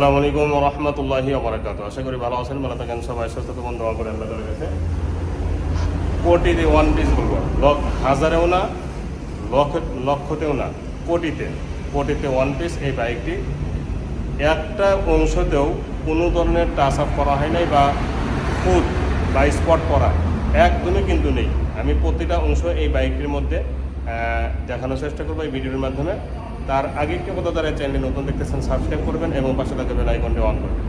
আসসালামু আলাইকুম রহমতুল্লাহি আবরাকাত আশা করি ভালো আছেন, ভালো থাকেন, সবাই সুস্থ থাকুন, দোয়া করে আল্লাহ করে গেছে কোটিতে ওয়ান পিস বলব। লক হাজারেও না লক্ষ লক্ষতেও না, কোটিতে কোটিতে ওয়ান পিস এই বাইকটি একটা অংশতেও কোনো ধরনের টাচ আপ করা হয় নাই বা ফুট বা স্পট করা একদমই কিন্তু নেই। আমি প্রতিটা অংশ এই বাইকটির মধ্যে দেখানোর চেষ্টা করব এই ভিডিওর মাধ্যমে। তার আগে একটি কথা তারা চ্যানেলটি নতুন দেখতেছেন সাবস্ক্রাইব করবেন এবং পাশে থাকা বেল আইকনটি অন করবেন।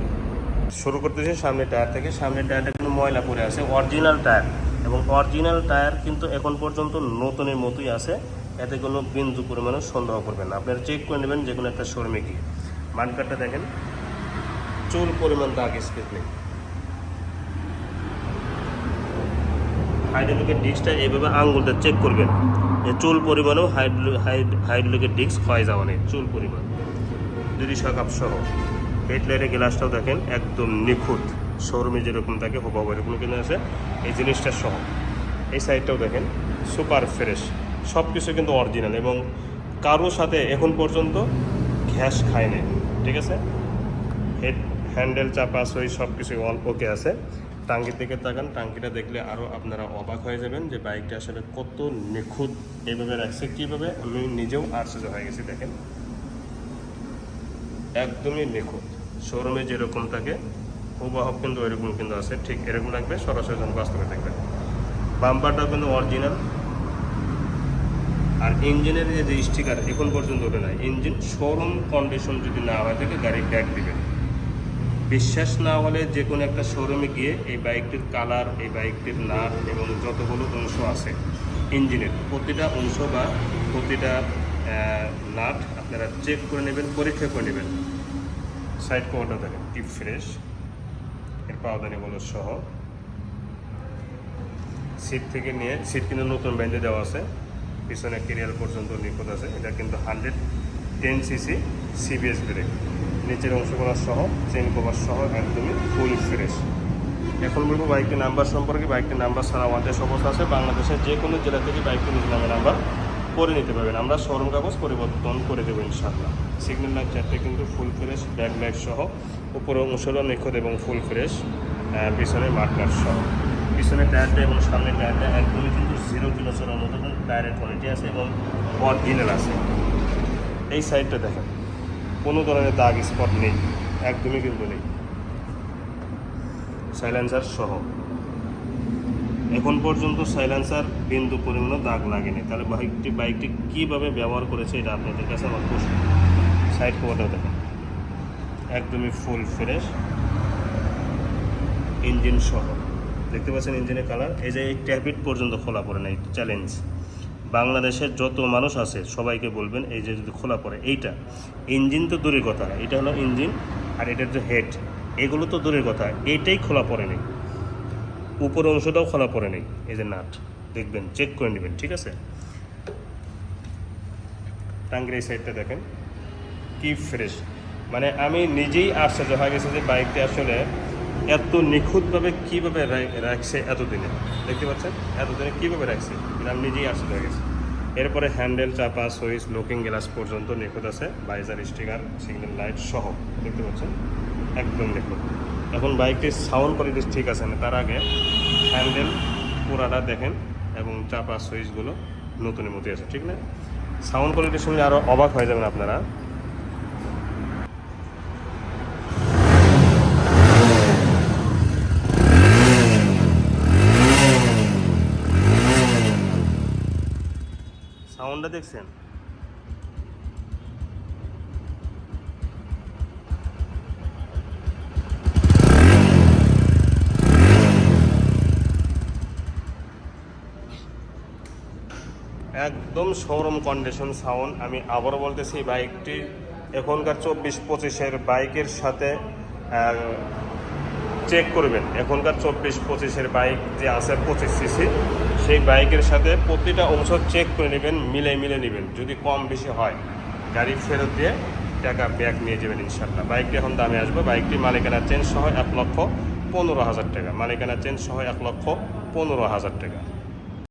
শুরু করতেছি সামনের টায়ার থেকে। সামনের টায়ারটা কিন্তু ময়লা পড়ে আছে অরিজিনাল টায়ার। এবং অরিজিনাল টায়ার কিন্তু এখন পর্যন্ত নতুনের মতোই আছে। এতে কোনো বিন্দু পরিমাণে সন্দেহ করবেন না। আপনারা চেক করে নেবেন যে কোনো একটা শোরুমে গিয়ে। মানকারটা দেখেন। চুল পরিমাণ দাগ স্পেস নেই হাইড্রোলিকের ডিস্কটা এইভাবে আঙ্গুলটা চেক করবেন। যে চুল পরিমাণেও হাইড্রোলিকের ডিস্ক ক্ষয় যাওয়া নেই, চুল পরিমাণ। দুটি শাকাপ সহ। হেডলাইটের গ্লাসটাও দেখেন, একদম নিখুঁত। শোরুমে যেরকম থাকে, হুবাহু এরকম কিনে আছে। এই জিনিসটা সহ। এই সাইডটাও দেখেন সুপার ফ্রেশ সব কিছু কিন্তু অরিজিনাল এবং কারও সাথে এখন পর্যন্ত ঘ্যাস খায় নাই, ঠিক আছে? হেড হ্যান্ডেল চাপা সই সব কিছু অল ওকে আছে। টাঙ্কির দিকে তাকান টাঙ্কিটা দেখলে আরও আপনারা অবাক হয়ে যাবেন যে বাইকটা আসলে কত নিখুঁত এইভাবে রাখছে, কীভাবে? আমি নিজেও আশ্চর্য হয়ে গেছি, দেখেন। একদমই নিখুঁত। শোরুমে যেরকম থাকে হুবাহব কিন্তু ওইরকম কিন্তু আছে, ঠিক এরকম লাগবে, সরাসরি যখন বাস্তবে দেখবেন। বাম্পারটাও কিন্তু অরিজিনাল। আর ইঞ্জিনের যে স্টিকার এখন পর্যন্ত ওঠে নাই। ইঞ্জিন শোরুম কন্ডিশন যদি না হয় থাকে গাড়ি ট্যাগ দিবেন। বিশ্বাস না হলে যে কোনো একটা শোরুমে গিয়ে এই বাইকটির কালার এই বাইকটির নাট এবং যতগুলো অংশ আছে ইঞ্জিনের প্রতিটা অংশ বা প্রতিটা নাট আপনারা চেক করে নেবেন, পরীক্ষা করে নেবেন। সাইড কভারটা দেখেন টিপ ফ্রেশ এর পাওদানিগুলো সহ। সিট থেকে নিয়ে সিট কিন্তু নতুন ব্যান্ডে দেওয়া আছে। পিছনে কেরিয়ার পর্যন্ত নিখুঁত আছে। এটা কিন্তু hundred ten CC CBS brake নিচের অংশগুলো সহ চেন কভার সহ একদমই ফুল ফ্রেশ এখন বলব বাইকটির নাম্বার সম্পর্কে। বাইকটির নাম্বার সারা আমাদের সমস্ত আছে। বাংলাদেশের যে কোনো জেলা থেকে বাইকটি নিজ নামে নাম্বার করে নিতে পারবেন। আমরা শোরুম কাগজ পরিবর্তন করে দেবো ইনশাআল্লাহ। সিগন্যাল লাইট চারটে কিন্তু ফুল ফ্রেশ ব্যাক লাইট সহ উপরের অংশটা নিখুঁত এবং ফুল ফ্রেশ পিছনে মার্কার সহ। পিছনের টায়ারটা এবং সামনের টায়ারটা একদমই কিন্তু জিরো কিলো চলার মতো টায়ারের কোয়ালিটি আছে এবং অরিজিনাল আছে। এই সাইডটা দেখেন। কোনো ধরনের দাগ স্পট নেই, একদমই কিন্তু নেই। সাইলেন্সার সহ। এখন পর্যন্ত সাইলেন্সার বিন্দু পরিমাণও দাগ লাগেনি। তাহলে বাইকটি বাইকটি কীভাবে ব্যবহার করেছে এটা আপনাদের কাছে আমার প্রশ্ন। সাইড কভারটাও দেখেন। একদমই ফুল ফ্রেশ ইঞ্জিন সহ। দেখতে পাচ্ছেন ইঞ্জিনের কালার এই যে এই ট্যাবিট পর্যন্ত খোলা পড়ে না এই চ্যালেঞ্জ বাংলাদেশের যত মানুষ আছে, সবাইকে বলবেন, এই যে যদি খোলা পড়ে, এইটা। ইঞ্জিন তো দূরের কথা, এটা হলো ইঞ্জিন, আর এটার যে হেড। এগুলো তো দূরের কথা এইটাই খোলা পড়ে নেই। উপর অংশটাও খোলা পড়ে নেই, এই যে নাট, দেখবেন চেক করে নেবেন, ঠিক আছে? টাঙ্গির এই সাইডটা দেখেন, কি ফ্রেশ মানে আমি নিজেই আশ্চর্য হয়ে গেছে যে বাইকটি আসলে এত নিখুঁতভাবে কীভাবে রাখছে এতদিনে? দেখতে পাচ্ছেন? এতদিনে কীভাবে রাখছে? এটা আমি নিজেই হয়ে গেছি। এরপরে হ্যান্ডেল, চাপা, সুইচ, লুকিং গ্লাস পর্যন্ত নিখুঁত আছে। বাইজার, স্টিকার, সিগন্যাল লাইট সহ। দেখতে পাচ্ছেন? একদম নিখুঁত। এখন বাইকটির সাউন্ড কোয়ালিটি ঠিক আছে না? তার আগে হ্যান্ডেল পুরাটা দেখেন এবং চাপা, সুইচগুলো নতুনের মতোই আছে, ঠিক না? সাউন্ড কোয়ালিটির সঙ্গে আরও অবাক হয়ে যাবেন আপনারা। সাউন্ডটা দেখছেন? একদম শোরুম কন্ডিশন সাউন্ড। আমি আবারও বলতেছি, বাইকটি এখনকার চব্বিশ পঁচিশের বাইকের সাথে চেক করবেন। এখনকার চব্বিশ পঁচিশের বাইক যে আছে পঁচিশ সিসি সেই বাইকের সাথে প্রতিটা অংশ চেক করে নেবেন, মিলে মিলে নেবেন। যদি কম বেশি হয়, গাড়ি ফেরত দিয়ে টাকা ব্যাগ নিয়ে যাবেন ইনশাল্লাহ বাইকটি এখন দামে আসবে। বাইকটি মালিকানা চেঞ্জ সহ এক লক্ষ পনেরো হাজার টাকা। মালিকানা চেঞ্জ সহ এক লক্ষ পনেরো হাজার টাকা।